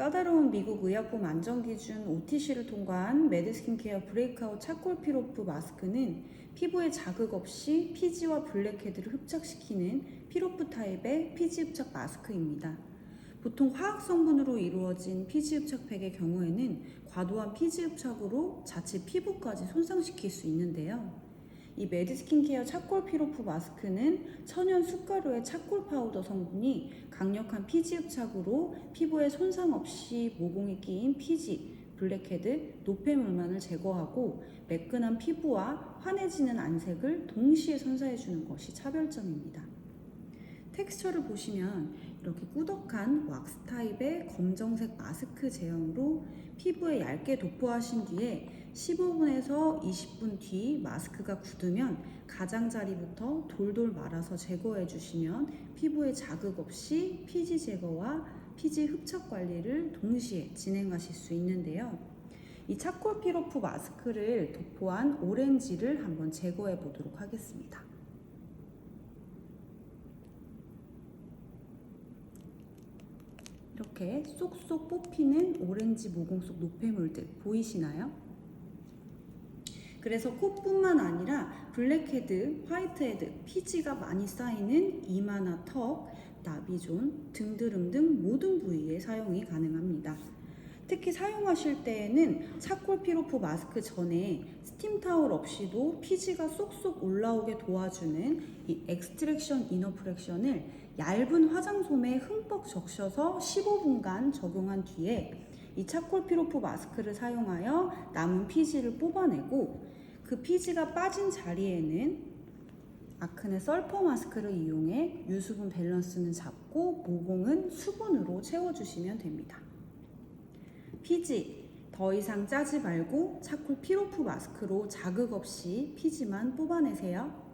까다로운 미국 의약품 안전 기준 OTC를 통과한 매드스킨케어 브레이크아웃 차콜 피로프 마스크는 피부에 자극 없이 피지와 블랙헤드를 흡착시키는 피로프 타입의 피지 흡착 마스크입니다. 보통 화학 성분으로 이루어진 피지 흡착팩의 경우에는 과도한 피지 흡착으로 자칫 피부까지 손상시킬 수 있는데요. 이 매드 스킨케어 차콜 피로프 마스크는 천연 숟가루의 차콜 파우더 성분이 강력한 피지 흡착으로 피부에 손상 없이 모공이 끼인 피지, 블랙헤드, 노폐물만을 제거하고 매끈한 피부와 환해지는 안색을 동시에 선사해주는 것이 차별점입니다. 텍스처를 보시면 이렇게 꾸덕한 왁스 타입의 검정색 마스크 제형으로 피부에 얇게 도포하신 뒤에 15분에서 20분 뒤 마스크가 굳으면 가장자리부터 돌돌 말아서 제거해 주시면 피부에 자극 없이 피지 제거와 피지 흡착 관리를 동시에 진행하실 수 있는데요. 이 차콜 피로프 마스크를 도포한 오렌지를 한번 제거해 보도록 하겠습니다. 이렇게 쏙쏙 뽑히는 오렌지 모공 속 노폐물들 보이시나요? 그래서 코뿐만 아니라 블랙헤드, 화이트헤드, 피지가 많이 쌓이는 이마나 턱, 나비존, 등드름 등 모든 부위에 사용이 가능합니다. 특히 사용하실 때에는 차콜 피로프 마스크 전에 스팀 타올 없이도 피지가 쏙쏙 올라오게 도와주는 이 엑스트랙션 이너 프랙션을 얇은 화장솜에 흠뻑 적셔서 15분간 적용한 뒤에 이 차콜 피로프 마스크를 사용하여 남은 피지를 뽑아내고 그 피지가 빠진 자리에는 아크네 설퍼 마스크를 이용해 유수분 밸런스는 잡고 모공은 수분으로 채워주시면 됩니다. 피지 더 이상 짜지 말고 차콜 피로프 마스크로 자극 없이 피지만 뽑아내세요.